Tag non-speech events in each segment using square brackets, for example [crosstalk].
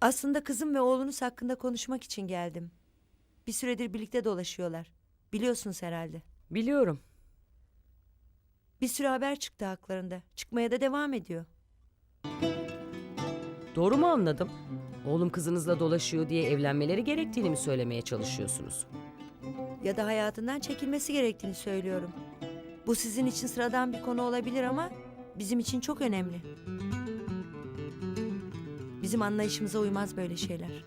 Aslında kızım ve oğlunuz hakkında konuşmak için geldim. Bir süredir birlikte dolaşıyorlar. Biliyorsunuz herhalde. Biliyorum. Bir sürü haber çıktı haklarında. Çıkmaya da devam ediyor. Doğru mu anladım? Oğlum kızınızla dolaşıyor diye evlenmeleri gerektiğini mi söylemeye çalışıyorsunuz? Ya da hayatından çekilmesi gerektiğini söylüyorum. Bu sizin için sıradan bir konu olabilir ama bizim için çok önemli. Bizim anlayışımıza uymaz böyle şeyler.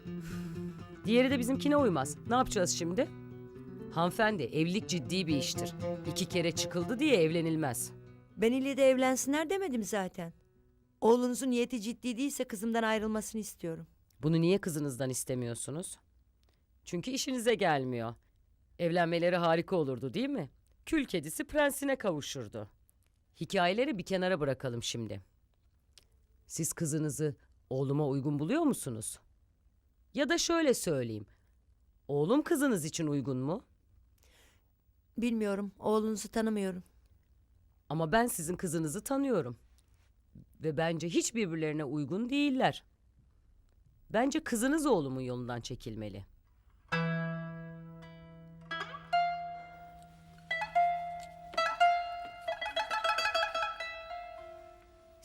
Diğeri de bizimkine uymaz. Ne yapacağız şimdi? Hanımefendi, evlilik ciddi bir iştir. İki kere çıkıldı diye evlenilmez. Ben ille de evlensinler demedim zaten. Oğlunuzun niyeti ciddi değilse kızımdan ayrılmasını istiyorum. Bunu niye kızınızdan istemiyorsunuz? Çünkü işinize gelmiyor. Evlenmeleri harika olurdu değil mi? Kül kedisi prensine kavuşurdu. Hikayeleri bir kenara bırakalım şimdi. Siz kızınızı oğluma uygun buluyor musunuz? Ya da şöyle söyleyeyim. Oğlum kızınız için uygun mu? Bilmiyorum, oğlunuzu tanımıyorum. Ama ben sizin kızınızı tanıyorum. Ve bence hiç birbirlerine uygun değiller. Bence kızınız oğlumun yolundan çekilmeli.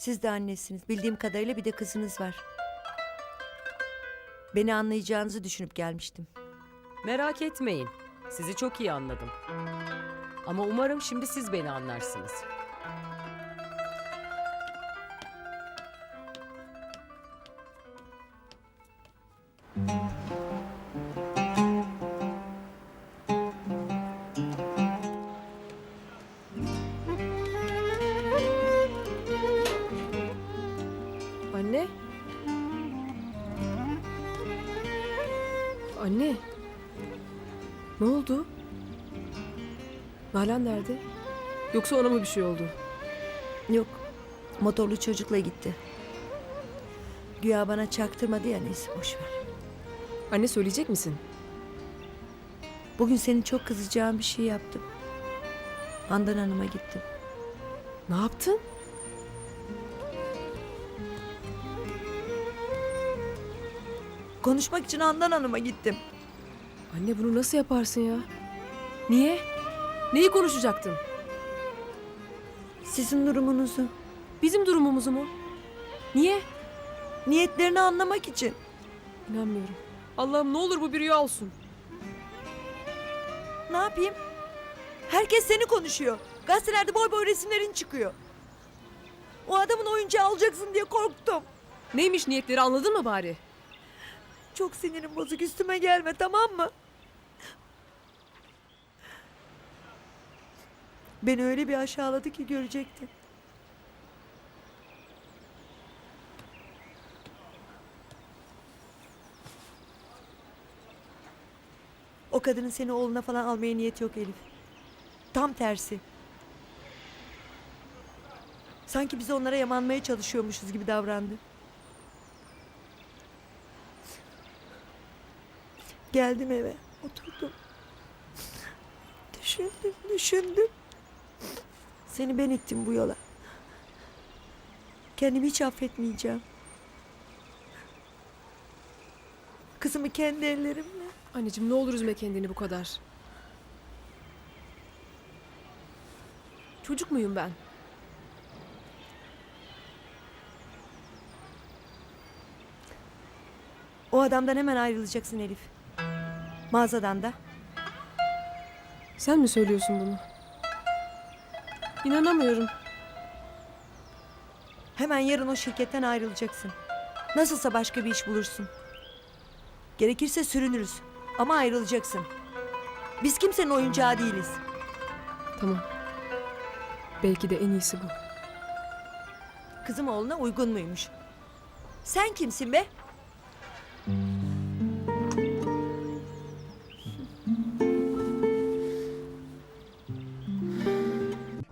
Siz de annesiniz. Bildiğim kadarıyla bir de kızınız var. Beni anlayacağınızı düşünüp gelmiştim. Merak etmeyin. Sizi çok iyi anladım. Ama umarım şimdi siz beni anlarsınız. Anne? Ne oldu? Nalan nerede? Yoksa ona mı bir şey oldu? Yok, motorlu çocukla gitti. Güya bana çaktırmadı ya neyse boş ver. Anne söyleyecek misin? Bugün senin çok kızacağın bir şey yaptım. Handan Hanım'a gittim. Ne yaptın? Konuşmak için Handan Hanım'a gittim. Anne bunu nasıl yaparsın ya? Niye? Neyi konuşacaktın? Sizin durumunuzu, Bizim durumumuzu mu? Niye? niyetlerini anlamak için. İnanmıyorum. Allah'ım ne olur bu bir rüya olsun. Ne yapayım? Herkes seni konuşuyor. Gazetelerde boy boy resimlerin çıkıyor. O adamın oyuncağı alacaksın diye korktum. Neymiş niyetleri anladın mı bari? Çok sinirim bozuk üstüme gelme tamam mı? Beni öyle bir aşağıladı ki görecektin. O kadının seni oğluna falan almaya niyeti yok Elif. Tam tersi. Sanki biz onlara yamanmaya çalışıyormuşuz gibi davrandı. Geldim eve, oturdum. [laughs] Düşündüm, düşündüm. Seni ben ettim bu yola. Kendimi hiç affetmeyeceğim. Kızımı kendi ellerimle. Anneciğim ne olur üzme kendini bu kadar. Çocuk muyum ben? O adamdan hemen ayrılacaksın Elif. Mağazadan da. Sen mi söylüyorsun bunu? İnanamıyorum. Hemen yarın o şirketten ayrılacaksın. Nasılsa başka bir iş bulursun. Gerekirse sürünürüz. Ama ayrılacaksın. Biz kimsenin oyuncağı değiliz. Tamam. Belki de en iyisi bu. Kızım oğluna uygun muymuş? Sen kimsin be?